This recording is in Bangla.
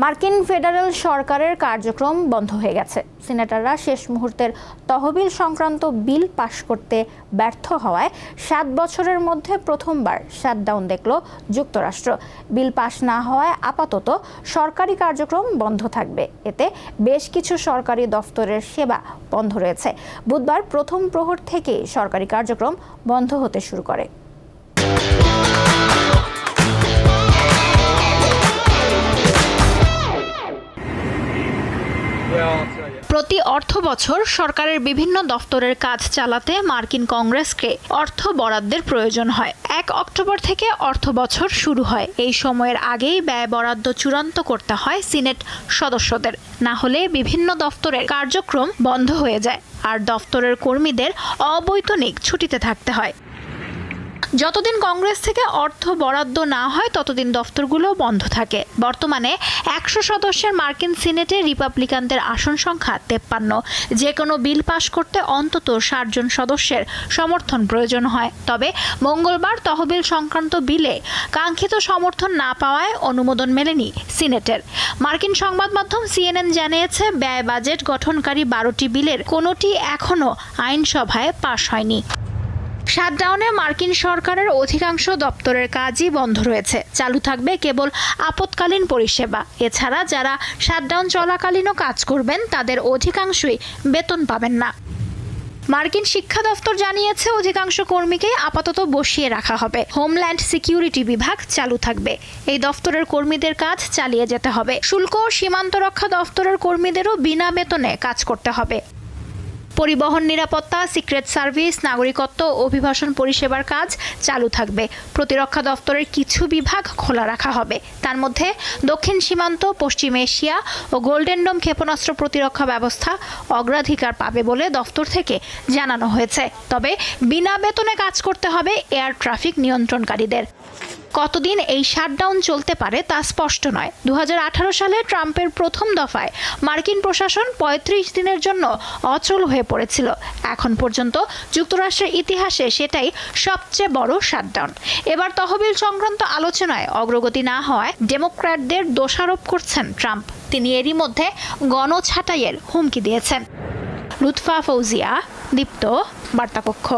মার্কিন ফেডারেল সরকারের কার্যক্রম বন্ধ হয়ে গেছে। সিনেটররা শেষ মুহূর্তের তহবিল সংক্রান্ত বিল পাশ করতে ব্যর্থ হওয়ায় সাত বছরের মধ্যে প্রথমবার শাটডাউন দেখল যুক্তরাষ্ট্র। বিল পাশ না হওয়ায় আপাতত সরকারি কার্যক্রম বন্ধ থাকবে। এতে বেশ কিছু সরকারি দফতরের সেবা বন্ধ রয়েছে। বুধবার প্রথম প্রহর থেকেই সরকারি কার্যক্রম বন্ধ হতে শুরু করে। প্রতি অর্থ বছর সরকারের বিভিন্ন দফতরের কাজ চালাতে মার্কিন কংগ্রেসকে অর্থ বরাদ্দের প্রয়োজন হয়। এক অক্টোবর থেকে অর্থ বছর শুরু হয়। এই সময়ের আগেই ব্যয় বরাদ্দ চূড়ান্ত করতে হয় সিনেট সদস্যদের। না হলে বিভিন্ন দফতরের কার্যক্রম বন্ধ হয়ে যায়। আর দফতরের কর্মীদের অবৈতনিক ছুটিতে থাকতে হয়। যতদিন কংগ্রেস থেকে অর্থ বরাদ্দ না হয়, ততদিন দফতরগুলো বন্ধ থাকে। বর্তমানে একশো সদস্যের মার্কিন সিনেটে রিপাবলিকানদের আসন সংখ্যা তেপ্পান্ন। যে কোনো বিল পাশ করতে অন্তত ষাট জন সদস্যের সমর্থন প্রয়োজন হয়। তবে মঙ্গলবার তহবিল সংক্রান্ত বিলে কাঙ্ক্ষিত সমর্থন না পাওয়ায় অনুমোদন মেলেনি সিনেটের। মার্কিন সংবাদ মাধ্যম সিএনএন জানিয়েছে, ব্যয় বাজেট গঠনকারী বারোটি বিলের কোনোটি এখনও আইনসভায় পাশ হয়নি। শাটডাউনে মার্কিন সরকারের অধিকাংশ দপ্তরের কাজই বন্ধ রয়েছে। চালু থাকবে কেবল আপৎকালীন পরিষেবা। এছাড়া যারা শাটডাউন চলাকালীনও কাজ করবেন, তাদের অধিকাংশই বেতন পাবেন না। মার্কিন শিক্ষা দফতর জানিয়েছে, অধিকাংশ কর্মীকে আপাতত বসিয়ে রাখা হবে। হোমল্যান্ড সিকিউরিটি বিভাগ চালু থাকবে। এই দফতরের কর্মীদের কাজ চালিয়ে যেতে হবে। শুল্ক ও সীমান্ত রক্ষা দফতরের কর্মীদেরও বিনা বেতনে কাজ করতে হবে। পরিবহন নিরাপত্তা, সিক্রেট সার্ভিস, নাগরিকত্ব অভিবাসন পরিষেবার কাজ চালু থাকবে। প্রতিরক্ষা দফতরের কিছু বিভাগ খোলা রাখা হবে। তার মধ্যে দক্ষিণ সীমান্ত, পশ্চিম এশিয়া ও গোল্ডেন ডোম ক্ষেপণাস্ত্র প্রতিরক্ষা ব্যবস্থা অগ্রাধিকার পাবে বলে দফতর থেকে জানানো হয়েছে। তবে বিনা বেতনে কাজ করতে হবে এয়ার ট্রাফিক নিয়ন্ত্রণকারীদের। কতদিন এই শাটডাউন চলতে পারে তা স্পষ্ট নয়। দু সালে ট্রাম্পের প্রথম দফায় মার্কিন প্রশাসন ৩৫ দিনের জন্য অচল হয়ে পড়েছিল। এখন পর্যন্ত যুক্তরাষ্ট্রের ইতিহাসে সেটাই সবচেয়ে বড় শাটডাউন। এবার তহবিল সংক্রান্ত আলোচনায় অগ্রগতি না হওয়ায় ডেমোক্র্যাটদের দোষারোপ করছেন ট্রাম্প। তিনি এরই মধ্যে গণছাঁটাইয়ের হুমকি দিয়েছেন। লুৎফা ফৌজিয়া, দীপ্ত, বার্তাকক্ষ।